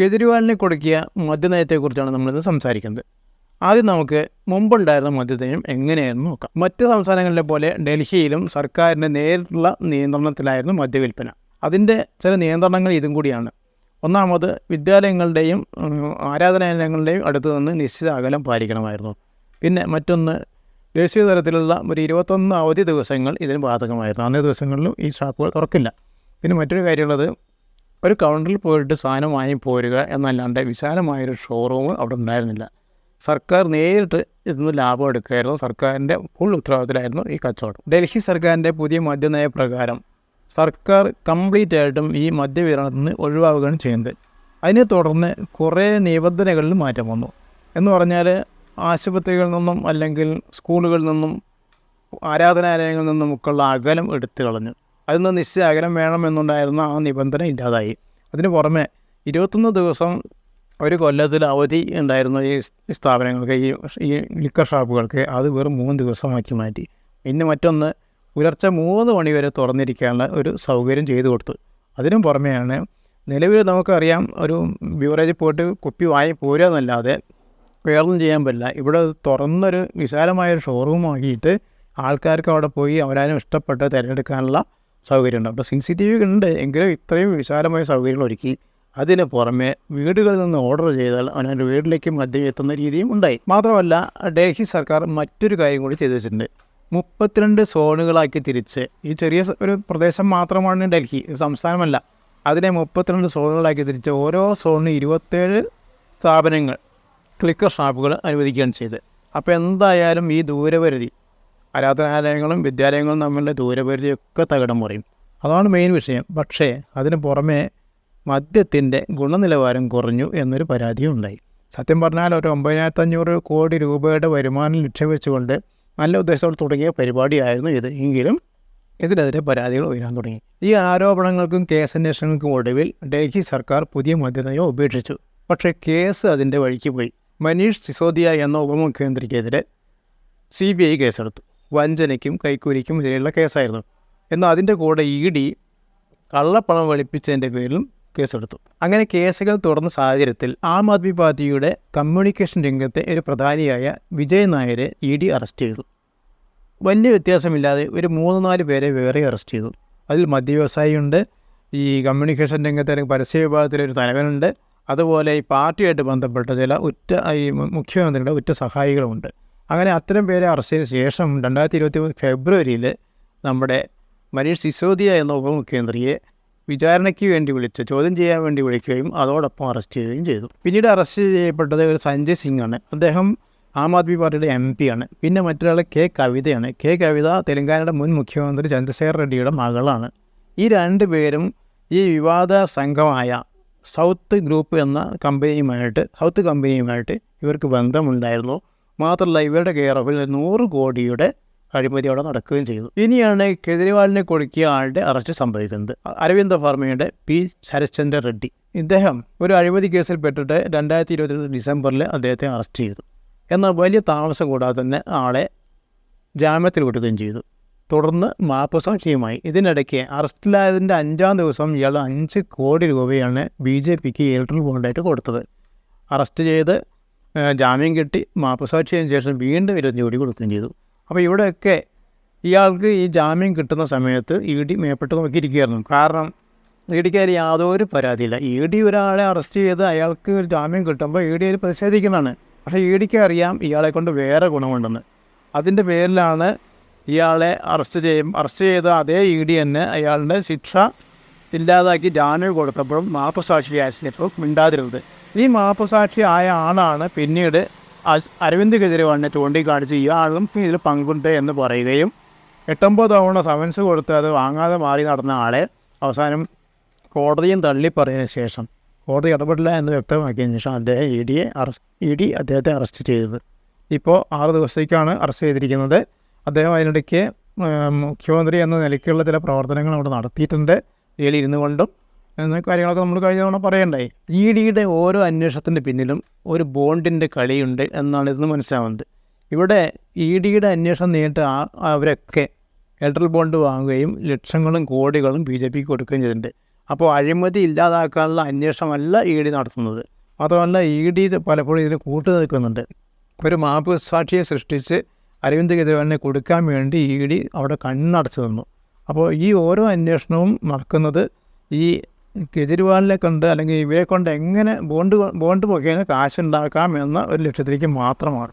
കെജ്രിവാളിനെ കൊടുക്കിയ മദ്യനയത്തെക്കുറിച്ചാണ് നമ്മളിന്ന് സംസാരിക്കുന്നത്. ആദ്യം നമുക്ക് മുമ്പുണ്ടായിരുന്ന മദ്യനയം എങ്ങനെയായിരുന്നു നോക്കാം. മറ്റ് സംസ്ഥാനങ്ങളിലെ പോലെ ഡൽഹിയിലും സർക്കാരിന്റെ നേരിട്ടുള്ള നിയന്ത്രണത്തിലായിരുന്നു മദ്യവിൽപ്പന. അതിന്റെ ചില നിയന്ത്രണങ്ങൾ ഇതും കൂടിയാണ്. ഒന്നാമത് വിദ്യാലയങ്ങളുടെയും ആരാധനാലയങ്ങളുടെയും അടുത്ത് നിന്ന് നിശ്ചിത അകലം പാലിക്കണമായിരുന്നു. പിന്നെ മറ്റൊന്ന് ദേശീയ തലത്തിലുള്ള ഒരു ഇരുപത്തൊന്ന് അവധി ദിവസങ്ങൾ ഇതിന് ബാധകമായിരുന്നു. അന്നേ ദിവസങ്ങളിലും ഈ ഷാപ്പുകൾ തുറക്കില്ല. പിന്നെ മറ്റൊരു കാര്യമുള്ളത് ഒരു കൗണ്ടറിൽ പോയിട്ട് സാധനം വാങ്ങി പോരുക എന്നല്ലാണ്ട് വിശാലമായൊരു ഷോറൂം അവിടെ ഉണ്ടായിരുന്നില്ല. സർക്കാർ നേരിട്ട് ഇതിന് ലാഭം എടുക്കുകയായിരുന്നു. സർക്കാരിന്റെ ഫുൾ ഉത്തരവാദിത്തത്തിലായിരുന്നു ഈ കച്ചവടം. ഡൽഹി സർക്കാരിന്റെ പുതിയ മദ്യനയ പ്രകാരം സർക്കാർ കംപ്ലീറ്റ് ആയിട്ടും ഈ മദ്യവിതരണത്തിൽ നിന്ന് ഒഴിവാക്കുകയാണ് ചെയ്യുന്നത്. അതിനെ തുടർന്ന് കുറേ നിബന്ധനകളിൽ മാറ്റം വന്നു. എന്ന് പറഞ്ഞാൽ ആശുപത്രികളിൽ നിന്നും അല്ലെങ്കിൽ സ്കൂളുകളിൽ നിന്നും ആരാധനാലയങ്ങളിൽ നിന്നും ഒക്കെയുള്ള അകലം എടുത്തു കളഞ്ഞു അതിൽ നിന്ന് നിശ്ചയ അകലം വേണമെന്നുണ്ടായിരുന്ന ആ നിബന്ധന ഇല്ലാതായി. അതിന് പുറമെ ഇരുപത്തൊന്ന് ദിവസം ഒരു കൊല്ലത്തിൽ അവധി ഉണ്ടായിരുന്നു ഈ സ്ഥാപനങ്ങൾക്ക് ഈ ഈ ലിക്കർ ഷാപ്പുകൾക്ക് അത് വെറും മൂന്ന് ദിവസമാക്കി മാറ്റി. ഇന്ന് മറ്റൊന്ന് പുലർച്ചെ മൂന്ന് മണി വരെ തുറന്നിരിക്കാനുള്ള ഒരു സൗകര്യം ചെയ്തു കൊടുത്തു. അതിനും പുറമെയാണ് നിലവിൽ നമുക്കറിയാം ഒരു ബിവറേജ് പോയിട്ട് കുപ്പി വാങ്ങി പോരുക എന്നല്ലാതെ വേറൊന്നും ചെയ്യാൻ പറ്റില്ല. ഇവിടെ തുറന്നൊരു വിശാലമായൊരു ഷോറൂമാക്കിയിട്ട് ആൾക്കാർക്ക് അവിടെ പോയി അവരാരും ഇഷ്ടപ്പെട്ട് തിരഞ്ഞെടുക്കാനുള്ള സൗകര്യമുണ്ട്. അപ്പോൾ സി സി ടി വി ഉണ്ട് എങ്കിലും ഇത്രയും വിശാലമായ സൗകര്യങ്ങൾ ഒരുക്കി അതിന് പുറമെ വീടുകളിൽ നിന്ന് ഓർഡർ ചെയ്താൽ അവനവന്റെ വീട്ടിലേക്ക് മദ്യം എത്തുന്ന രീതിയും ഉണ്ടായി. മാത്രമല്ല ഡൽഹി സർക്കാർ മറ്റൊരു കാര്യം കൂടി ചെയ്തു വെച്ചിട്ടുണ്ട്. മുപ്പത്തിരണ്ട് സോണുകളാക്കി തിരിച്ച് ഈ ചെറിയ ഒരു പ്രദേശം മാത്രമാണ് ഡൽഹി സംസ്ഥാനമല്ല. അതിനെ മുപ്പത്തിരണ്ട് സോണുകളാക്കി തിരിച്ച് ഓരോ സോണിനും ഇരുപത്തേഴ് സ്ഥാപനങ്ങൾ ക്ലിക്കർ ഷാപ്പുകൾ അനുവദിക്കുകയാണ് ചെയ്ത് അപ്പോൾ എന്തായാലും ഈ ദൂരപരിധി ആരാധനാലയങ്ങളും വിദ്യാലയങ്ങളും തമ്മിലുള്ള ദൂരപരിധിയൊക്കെ തകിടം മറിയും. അതാണ് മെയിൻ വിഷയം. പക്ഷേ അതിന് പുറമേ മദ്യത്തിന്റെ ഗുണനിലവാരം കുറഞ്ഞു എന്നൊരു പരാതിയും ഉണ്ടായി. സത്യം പറഞ്ഞാൽ ഒരു ഒമ്പതിനായിരത്തി അഞ്ഞൂറ് കോടി രൂപയുടെ വരുമാനം ലക്ഷ്യം വെച്ചുകൊണ്ട് നല്ല ഉദ്ദേശത്തോടെ തുടങ്ങിയ പരിപാടിയായിരുന്നു ഇത്. എങ്കിലും ഇതിനെതിരെ പരാതികൾ ഉയരാൻ തുടങ്ങി. ഈ ആരോപണങ്ങൾക്കും കേസ് അന്വേഷണങ്ങൾക്കും ഒടുവിൽ ഡൽഹി സർക്കാർ പുതിയ മദ്യനയം ഉപേക്ഷിച്ചു. പക്ഷേ കേസ് അതിന്റെ വഴിക്ക് പോയി. മനീഷ് സിസോദിയ എന്ന ഉപമുഖ്യമന്ത്രിക്കെതിരെ സി ബി ഐ കേസെടുത്തു. വഞ്ചനയ്ക്കും കൈക്കൂലിക്കും എതിരെയുള്ള കേസായിരുന്നു. എന്നാൽ അതിന്റെ കൂടെ ഇ ഡി കള്ളപ്പണം വെളുപ്പിച്ചതിന്റെ പേരിലും കേസെടുത്തു. അങ്ങനെ കേസുകൾ തുടർന്ന സാഹചര്യത്തിൽ ആം ആദ്മി പാർട്ടിയുടെ കമ്മ്യൂണിക്കേഷൻ രംഗത്തെ ഒരു പ്രധാനിയായ വിജയ് നായരെ ഇ ഡി അറസ്റ്റ് ചെയ്തു. വലിയ വ്യത്യാസമില്ലാതെ ഒരു മൂന്ന് നാല് പേരെ വേറെ അറസ്റ്റ് ചെയ്തു. അതിൽ മദ്യവ്യവസായിയുണ്ട് ഈ കമ്മ്യൂണിക്കേഷൻ രംഗത്തെ അല്ലെങ്കിൽ പരസ്യ വിഭാഗത്തിലെ ഒരു തലവനുണ്ട് അതുപോലെ ഈ പാർട്ടിയായിട്ട് ബന്ധപ്പെട്ട ചില ഉറ്റ ഈ മുഖ്യമന്ത്രിയുടെ ഉറ്റ സഹായികളുമുണ്ട്. അങ്ങനെ അത്തരം പേരെ അറസ്റ്റ് ചെയ്ത ശേഷം രണ്ടായിരത്തി ഇരുപത്തി മൂന്ന് ഫെബ്രുവരിയിൽ നമ്മുടെ മനീഷ് സിസോദിയ എന്ന ഉപമുഖ്യമന്ത്രിയെ വിചാരണയ്ക്ക് വേണ്ടി വിളിച്ച് ചോദ്യം ചെയ്യാൻ വേണ്ടി വിളിക്കുകയും അതോടൊപ്പം അറസ്റ്റ് ചെയ്യുകയും ചെയ്തു. പിന്നീട് അറസ്റ്റ് ചെയ്യപ്പെട്ടത് ഒരു സഞ്ജയ് സിംഗ് ആണ്. അദ്ദേഹം ആം ആദ്മി പാർട്ടിയുടെ എം പി ആണ്. പിന്നെ മറ്റൊരാൾ കെ കവിതയാണ്. കെ കവിത തെലങ്കാനയുടെ മുൻ മുഖ്യമന്ത്രി ചന്ദ്രശേഖർ റെഡ്ഡിയുടെ മകളാണ്. ഈ രണ്ട് പേരും ഈ വിവാദ സംഘമായ സൗത്ത് ഗ്രൂപ്പ് എന്ന കമ്പനിയുമായിട്ട് സൗത്ത് കമ്പനിയുമായിട്ട് ഇവർക്ക് ബന്ധമുണ്ടായിരുന്നു. മാത്രമല്ല ഇവരുടെ കെയർ ഓഫിൽ നൂറ് കോടിയുടെ അഴിമതി അവിടെ നടക്കുകയും ചെയ്തു. ഇനിയാണ് കെജ്രിവാളിനെ കൊടുക്കിയ ആളുടെ അറസ്റ്റ് സംഭവിക്കുന്നത്. അരവിന്ദ ഫർമയുടെ പി. ശരശ്ചന്ദ്ര റെഡ്ഡി. ഇദ്ദേഹം ഒരു അഴിമതി കേസിൽ പെട്ടിട്ട് രണ്ടായിരത്തി ഇരുപത്തിരണ്ട് ഡിസംബറിൽ അദ്ദേഹത്തെ അറസ്റ്റ് ചെയ്തു. എന്നാൽ വലിയ താമസം കൂടാതെ തന്നെ ആളെ ജാമ്യത്തിൽ വിടുകയും ചെയ്തു. തുടർന്ന് മാപ്പ് സാക്ഷിയുമായി. ഇതിനിടയ്ക്ക് അറസ്റ്റിലായതിന്റെ അഞ്ചാം ദിവസം ഇയാൾ അഞ്ച് കോടി രൂപയാണ് ബി ജെ പിക്ക് ഇലക്ട്രൽ ബോണ്ടായിട്ട് കൊടുത്തത്. അറസ്റ്റ് ചെയ്ത് ജാമ്യം കിട്ടി. മാപ്പ് സാക്ഷിയതിന് ശേഷം വീണ്ടും ഇരുപത്തി കോടി കൊടുക്കുകയും ചെയ്തു. അപ്പോൾ ഇവിടെയൊക്കെ ഇയാൾക്ക് ഈ ജാമ്യം കിട്ടുന്ന സമയത്ത് ഇ ഡി മേപ്പെട്ട് നോക്കിയിരിക്കുകയായിരുന്നു. കാരണം ഇ യാതൊരു പരാതിയില്ല. ഇ ഡി ഒരാളെ അറസ്റ്റ് ചെയ്ത് അയാൾക്ക് ഒരു ജാമ്യം കിട്ടുമ്പോൾ ഇ ഡി അതിൽ പ്രതിഷേധിക്കുന്നതാണ്. പക്ഷേ ഇ ഡിക്ക് അറിയാം ഇയാളെ കൊണ്ട് വേറെ ഗുണമുണ്ടെന്ന്. അതിന്റെ പേരിലാണ് ഇയാളെ അറസ്റ്റ് ചെയ്യും. അറസ്റ്റ് ചെയ്ത അതേ ഇ ഡി തന്നെ അയാളുടെ ശിക്ഷ ഇല്ലാതാക്കി ജാമ്യം കൊടുത്തപ്പോഴും മാപ്പസാക്ഷി ആശിനിപ്പോൾ മിണ്ടാതിരുന്നത്. ഈ മാപ്പുസാക്ഷി ആയ ആളാണ് പിന്നീട് അരവിന്ദ് കെജ്രിവാളിനെ ചൂണ്ടിക്കാണിച്ച് ഇയാളും ഇതിൽ പങ്കുണ്ട് എന്ന് പറയുകയും എട്ടൊമ്പത് തവണ സമൻസ് കൊടുത്ത് അത് വാങ്ങാതെ മാറി നടന്ന ആളെ അവസാനം കോടതിയും തള്ളി ശേഷം കോടതി ഇടപെടില്ല എന്ന് വ്യക്തമാക്കിയതിന് ശേഷം അദ്ദേഹം ഇ ഡിയെ അറസ്റ്റ് ഇ ഡി അദ്ദേഹത്തെ അറസ്റ്റ് ചെയ്തത്. ഇപ്പോൾ ആറ് ദിവസത്തേക്കാണ് അറസ്റ്റ് ചെയ്തിരിക്കുന്നത്. അദ്ദേഹം അതിനിടയ്ക്ക് മുഖ്യമന്ത്രി എന്ന നിലയ്ക്കുള്ള ചില പ്രവർത്തനങ്ങൾ അവിടെ നടത്തിയിട്ടുണ്ട്. ജയിലിരുന്നു കൊണ്ടും എന്ന കാര്യങ്ങളൊക്കെ നമ്മൾ കഴിഞ്ഞ തവണ പറയണ്ടായി. ഇ ഡിയുടെ ഓരോ അന്വേഷണത്തിന്റെ പിന്നിലും ഒരു ബോണ്ടിന്റെ കളിയുണ്ട് എന്നാണ് ഇതിന് മനസ്സിലാവുന്നത്. ഇവിടെ ഇ ഡിയുടെ അന്വേഷണം നേരിട്ട് അവരൊക്കെ ഇലക്ട്രൽ ബോണ്ട് വാങ്ങുകയും ലക്ഷങ്ങളും കോടികളും ബി ജെ പിക്ക് കൊടുക്കുകയും ചെയ്തിട്ടുണ്ട്. അപ്പോൾ അഴിമതി ഇല്ലാതാക്കാനുള്ള അന്വേഷണമല്ല ഇ ഡി നടത്തുന്നത്. മാത്രമല്ല ഇ ഡി പലപ്പോഴും ഇതിന് കൂട്ടു നിൽക്കുന്നുണ്ട്. ഒരു മാപ്പ് സാക്ഷിയെ സൃഷ്ടിച്ച് അരവിന്ദ് കെജ്രിവാളിനെ കൊടുക്കാൻ വേണ്ടി ഇ ഡി അവിടെ കണ്ണടച്ചു നിന്നു. അപ്പോൾ ഈ ഓരോ അന്വേഷണവും നടക്കുന്നത് ഈ കെജ്രിവാളിനെ കൊണ്ട് അല്ലെങ്കിൽ ഇവയെ കൊണ്ട് എങ്ങനെ ബോണ്ട് ബോണ്ട് മുഖേന കാശുണ്ടാക്കാം എന്ന ഒരു ലക്ഷ്യത്തിലേക്ക് മാത്രമാണ്.